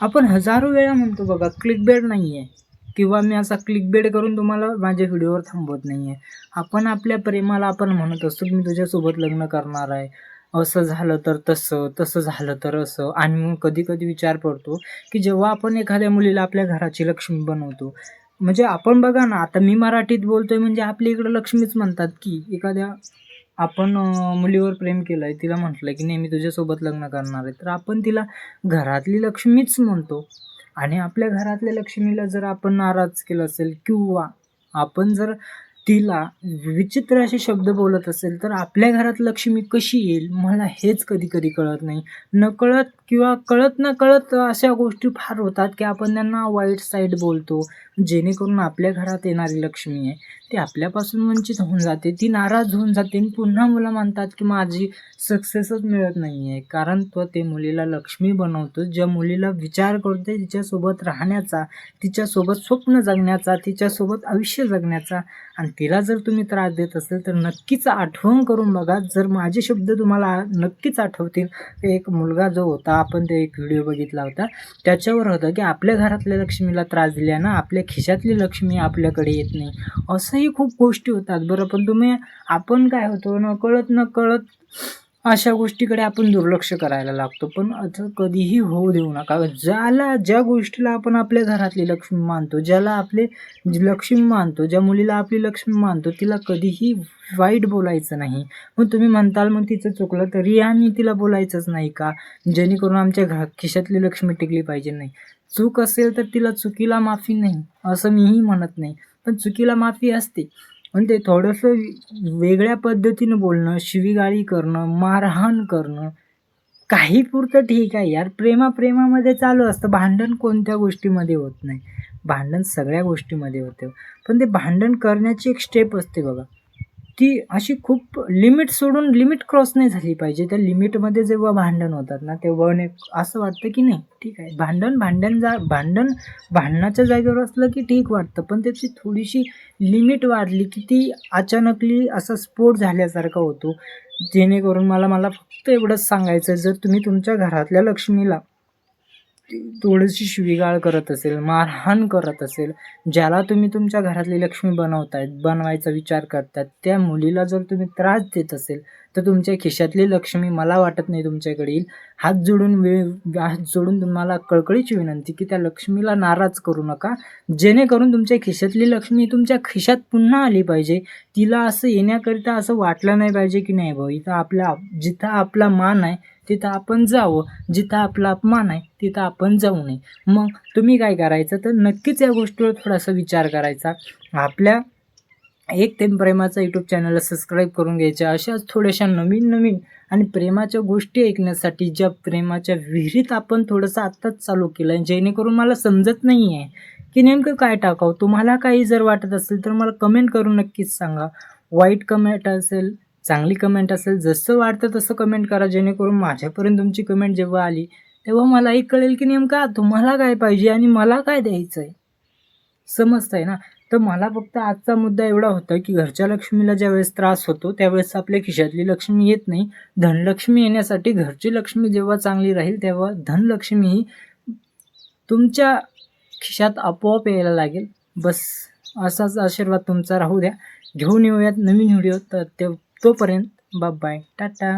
आपण हजारो वेळा म्हणतो बघा क्लिक बेड नाही आहे किंवा मी असा क्लिक बेड करून तुम्हाला माझ्या व्हिडिओवर थांबवत नाही आहे आपण आपल्या प्रेमाला आपण म्हणत असतो की मी तुझ्यासोबत लग्न करणार आहे. असं झालं तर तसं तसं झालं तर असं. आणि मग कधी कधी विचार पडतो की जेव्हा आपण एखाद्या मुलीला आपल्या घराची लक्ष्मी बनवतो. म्हणजे आपण बघा ना आता मी मराठीत बोलतोय म्हणजे आपल्या इकडं लक्ष्मीच म्हणतात की एखाद्या आपण मुलीवर प्रेम केलं आहे तिला म्हटलं की नाही मी तुझ्यासोबत लग्न करणार आहे. तर आपण तिला घरातली लक्ष्मीच म्हणतो. आणि आपल्या घरातल्या लक्ष्मीला जर आपण नाराज केलं असेल किंवा आपण जर तिला विचित्र असे शब्द बोलत असेल तर आपल्या घरात लक्ष्मी कशी येईल? मला हेच कधी कधी कळत नाही. नकळत किंवा कळत न कळत अशा गोष्टी फार होतात की आपण त्यांना वाईट साईड बोलतो. जेणेकरून आपल्या घरात येणारी लक्ष्मी आहे ती आपल्यापासून वंचित होऊन जाते. ती नाराज होऊन जाते आणि पुन्हा मुलं म्हणतात की माझी सक्सेसच मिळत नाही आहे कारण तो ते मुलीला लक्ष्मी बनवतो. ज्या मुलीला विचार करते तिच्यासोबत राहण्याचा तिच्यासोबत स्वप्न जगण्याचा तिच्यासोबत आयुष्य जगण्याचा आणि तिला जर तुम्ही त्रास देत असेल तर नक्कीच आठवण करून बघा. जर माझे शब्द तुम्हाला नक्कीच आठवतील. एक मुलगा जो होता आपण ते एक व्हिडिओ बघितला होता. त्याच्यावर होतं की आपल्या घरातल्या लक्ष्मीला त्रास दिल्यानं आपल्या खिशातली लक्ष्मी आपल्याकडे येत नाही. असंही खूप गोष्टी होतात. बरं पण तुम्ही आपण काय होतो न कळत न कळत अशा गोष्टीकडे आपण दुर्लक्ष करायला लागतो. पण असं कधीही होऊ देऊ नका. ज्याला ज्या गोष्टीला आपण आपल्या घरातली लक्ष्मी मानतो ज्याला आपले लक्ष्मी मानतो ज्या मुलीला आपली लक्ष्मी मानतो तिला कधीही वाईट बोलायचं नाही. मग तुम्ही म्हणताल मग तिचं चुकलं तरी आम्ही तिला बोलायचंच नाही का? जेणेकरून आमच्या घा खिशातली लक्ष्मी टिकली पाहिजे नाही. चूक असेल तर तिला चुकीला माफी नाही असं मीही म्हणत नाही. पण चुकीला माफी असते. पण ते थोडंसं वेगळ्या पद्धतीनं बोलणं शिवीगाळी करणं मारहाण करणं काही पुरतं ठीक आहे यार. प्रेमाप्रेमामध्ये चालू असतं. भांडण कोणत्या गोष्टीमध्ये होत नाही. भांडण सगळ्या गोष्टीमध्ये होते. पण ते भांडण करण्याची एक स्टेप असते बघा. ती अशी खूप लिमिट सोडून लिमिट क्रॉस नाही झाली पाहिजे. त्या लिमिटमध्ये जेव्हा भांडण होतात ना तेव्हा ने असं वाटतं की नाही ठीक आहे. भांडण भांडण जा भांडण भांडणाच्या जागेवर असलं की ठीक वाटतं पण त्याची थोडीशी लिमिट वाढली की ती अचानकली असा स्फोट झाल्यासारखा होतो. जेणेकरून मला मला फक्त एवढंच सांगायचं जर तुम्ही तुमच्या घरातल्या लक्ष्मीला थोडीशी शिवीगाळ करत असेल मारहाण करत असेल ज्याला तुम्ही तुमच्या घरातली लक्ष्मी बनवतायत बनवायचा विचार करतात त्या मुलीला जर तुम्ही त्रास देत असेल तर तुमच्या खिशातली लक्ष्मी मला वाटत नाही तुमच्याकडे येईल. हात जोडून वेळ हात जोडून तुम्हाला कळकळीची विनंती की त्या लक्ष्मीला नाराज करू नका. जेणेकरून तुमच्या खिशातली लक्ष्मी तुमच्या खिशात पुन्हा आली पाहिजे. तिला असं येण्याकरिता असं वाटलं नाही पाहिजे की नाही भाऊ इथं आपला जिथं आपला मान आहे तिथं आपण जावं. जिथं आपला अपमान आहे तिथं आपण जाऊ नये. मग तुम्ही काय करायचं तर नक्कीच या गोष्टीवर थोडासा विचार करायचा. आपल्या एक ते प्रेमाचा यूट्यूब चॅनलला सबस्क्राईब करून घ्यायच्या अशाच थोड्याशा नवीन नवीन आणि प्रेमाच्या गोष्टी ऐकण्यासाठी ज्या प्रेमाच्या विहिरीत आपण थोडंसं आत्ताच चालू केलं आहे जेणेकरून मला समजत नाही आहे की नेमकं काय टाकावं? तुम्हाला काही जर वाटत असेल तर मला कमेंट करून नक्कीच सांगा. वाईट कमेंट असेल चांगली कमेंट असेल जसं वाटतं तसं कमेंट करा जेणेकरून माझ्यापर्यंत तुमची कमेंट जेव्हा आली तेव्हा मलाही कळेल की नेमका तुम्हाला काय पाहिजे आणि मला काय द्यायचं आहे समजतंय ना? तर मला फक्त आजचा मुद्दा एवढा होता की घरच्या लक्ष्मीला ज्यावेळेस त्रास होतो त्यावेळेस आपल्या खिशातली लक्ष्मी येत नाही. धनलक्ष्मी येण्यासाठी घरची लक्ष्मी जेव्हा चांगली राहील तेव्हा धनलक्ष्मी ही तुमच्या खिशात आपोआप यायला लागेल. बस असाच आशीर्वाद तुमचा राहू द्या. घेऊन येऊयात नवीन व्हिडिओ. तर ते तोपर्यंत बाय टाटा.